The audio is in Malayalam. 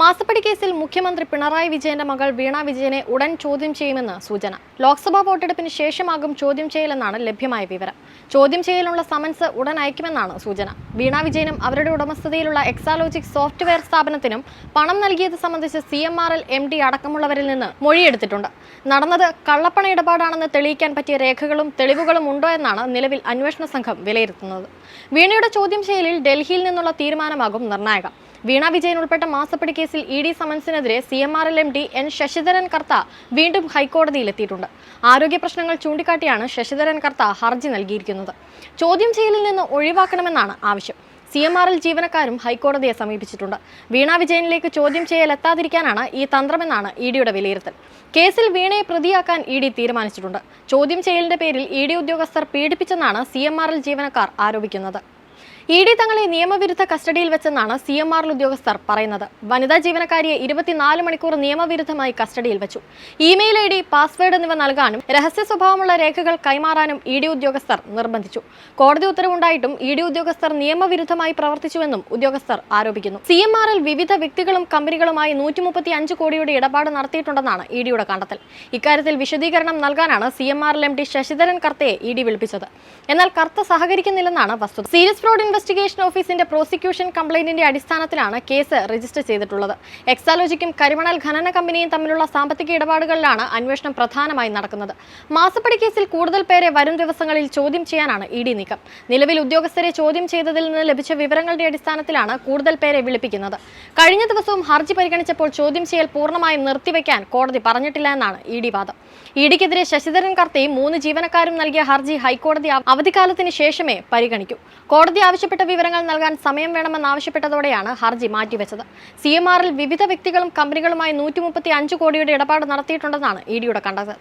മാസപ്പടി കേസിൽ മുഖ്യമന്ത്രി പിണറായി വിജയന്റെ മകൾ വീണ വിജയനെ ഉടൻ ചോദ്യം ചെയ്യുമെന്ന് സൂചന. ലോക്സഭാ വോട്ടെടുപ്പിന് ശേഷമാകും ചോദ്യം ചെയ്യലെന്നാണ് ലഭ്യമായ വിവരം. ചോദ്യം ചെയ്യലുള്ള സമൻസ് ഉടൻ അയക്കുമെന്നാണ് സൂചന. വീണ വിജയനും അവരുടെ ഉടമസ്ഥതയിലുള്ള എക്സാലോജിക് സോഫ്റ്റ്വെയർ സ്ഥാപനത്തിനും പണം നൽകിയത് സംബന്ധിച്ച് C M R L M D അടക്കമുള്ളവരിൽ നിന്ന് മൊഴിയെടുത്തിട്ടുണ്ട്. നടന്നത് കള്ളപ്പണ ഇടപാടാണെന്ന് തെളിയിക്കാൻ പറ്റിയ രേഖകളും തെളിവുകളും ഉണ്ടോ എന്നാണ് നിലവിൽ അന്വേഷണ സംഘം വിലയിരുത്തുന്നത്. വീണയുടെ ചോദ്യം ചെയ്യലിൽ ഡൽഹിയിൽ നിന്നുള്ള തീരുമാനമാകും നിർണായകം. വീണ വിജയൻ ഉൾപ്പെട്ട മാസപ്പടി കേസിൽ E D സമൻസിനെതിരെ C M R L M D N Sasidharan Kartha വീണ്ടും ഹൈക്കോടതിയിലെത്തിയിട്ടുണ്ട് ആരോഗ്യ പ്രശ്നങ്ങൾ ചൂണ്ടിക്കാട്ടിയാണ് ശശിധരൻ കർത്ത ഹർജി നൽകിയിരിക്കുന്നത്. ചോദ്യം ചെയ്യലിൽ നിന്ന് ഒഴിവാക്കണമെന്നാണ് ആവശ്യം. സി എം ആർ എൽ ജീവനക്കാരും ഹൈക്കോടതിയെ സമീപിച്ചിട്ടുണ്ട്. വീണ വിജയനിലേക്ക് ചോദ്യം ചെയ്യൽ എത്താതിരിക്കാനാണ് ഈ തന്ത്രമെന്നാണ് ഇ ഡിയുടെ വിലയിരുത്തൽ. കേസിൽ വീണയെ പ്രതിയാക്കാൻ ഇ ഡി തീരുമാനിച്ചിട്ടുണ്ട്. ചോദ്യം ചെയ്യലിന്റെ പേരിൽ ഇ ഡി ഉദ്യോഗസ്ഥർ പീഡിപ്പിച്ചെന്നാണ് സി എം ആർ എൽ ജീവനക്കാർ ആരോപിക്കുന്നത്. ഇ ഡി തങ്ങളെ നിയമവിരുദ്ധ കസ്റ്റഡിയിൽ വെച്ചെന്നാണ് സി എം ആറിൽ ഉദ്യോഗസ്ഥർ പറയുന്നത്. വനിതാ ജീവനക്കാരിയെ ഇരുപത്തിനാല് മണിക്കൂർ നിയമവിരുദ്ധമായി കസ്റ്റഡിയിൽ വെച്ചു. ഇമെയിൽ ഐ ഡി പാസ്വേഡ് എന്നിവ നൽകാനും രഹസ്യ സ്വഭാവമുള്ള രേഖകൾ കൈമാറാനും ഇ ഡി ഉദ്യോഗസ്ഥർ നിർബന്ധിച്ചു. കോടതി ഉത്തരവുണ്ടായിട്ടും ഇ ഡി ഉദ്യോഗസ്ഥർ നിയമവിരുദ്ധമായി പ്രവർത്തിച്ചുവെന്നും ഉദ്യോഗസ്ഥർ ആരോപിക്കുന്നു. സി എം ആറിൽ വിവിധ വ്യക്തികളും കമ്പനികളുമായി നൂറ്റി മുപ്പത്തി അഞ്ച് കോടിയുടെ ഇടപാട് നടത്തിയിട്ടുണ്ടെന്നാണ് ഇ ഡിയുടെ കണ്ടെത്തൽ. ഇക്കാര്യത്തിൽ വിശദീകരണം നൽകാനാണ് സി എം ആറിൽ എം ഡി ശശിധരൻ കർത്തയെ ഇ ഡി വിളിപ്പിച്ചത്. എന്നാൽ കർത്ത സഹകരിക്കുന്നില്ലെന്നാണ് വസ്തുത. സീരിയസ് ഫ്രോഡ് ഇൻവെസ്റ്റിഗേഷൻ ഓഫീസിന്റെ പ്രോസിക്യൂഷൻ കംപ്ലൈന്റിന്റെ അടിസ്ഥാനത്തിലാണ് കേസ് രജിസ്റ്റർ ചെയ്തിട്ടുള്ളത്. എക്സാലോജിക്കും കരിമണൽ ഖനന കമ്പനിയും തമ്മിലുള്ള സാമ്പത്തിക ഇടപാടുകളിലാണ് അന്വേഷണം പ്രധാനമായും നടക്കുന്നത്. മാസപ്പടി കേസിൽ കൂടുതൽ പേരെ വരും ദിവസങ്ങളിൽ ചോദ്യം ചെയ്യാനാണ് ഇ ഡി നീക്കം. നിലവിൽ ഉദ്യോഗസ്ഥരെ ചോദ്യം ചെയ്തതിൽ നിന്ന് ലഭിച്ച വിവരങ്ങളുടെ അടിസ്ഥാനത്തിലാണ് കൂടുതൽ പേരെ വിളിപ്പിക്കുന്നത്. കഴിഞ്ഞ ദിവസവും ഹർജി പരിഗണിച്ചപ്പോൾ ചോദ്യം ചെയ്യൽ പൂർണമായും നിർത്തിവെക്കാൻ കോടതി പറഞ്ഞിട്ടില്ല എന്നാണ് ഇ ഡി വാദം. ഇ ഡിക്കെതിരെ ശശിധരൻ കർത്തയും മൂന്ന് ജീവനക്കാരും നൽകിയ ഹർജി ഹൈക്കോടതി അവ- അവധിക്കാലത്തിന് ശേഷമേ പരിഗണിക്കൂ. കോടതി ആവശ്യപ്പെട്ട വിവരങ്ങൾ നൽകാൻ സമയം വേണമെന്നാവശ്യപ്പെട്ടതോടെയാണ് ഹർജി മാറ്റിവെച്ചത്. സി എം ആറിൽ വിവിധ വ്യക്തികളും കമ്പനികളുമായി നൂറ്റി മുപ്പത്തി അഞ്ച് കോടിയുടെ ഇടപാട് നടത്തിയിട്ടുണ്ടെന്നാണ് ഇ ഡിയുടെ കണ്ടെത്തൽ.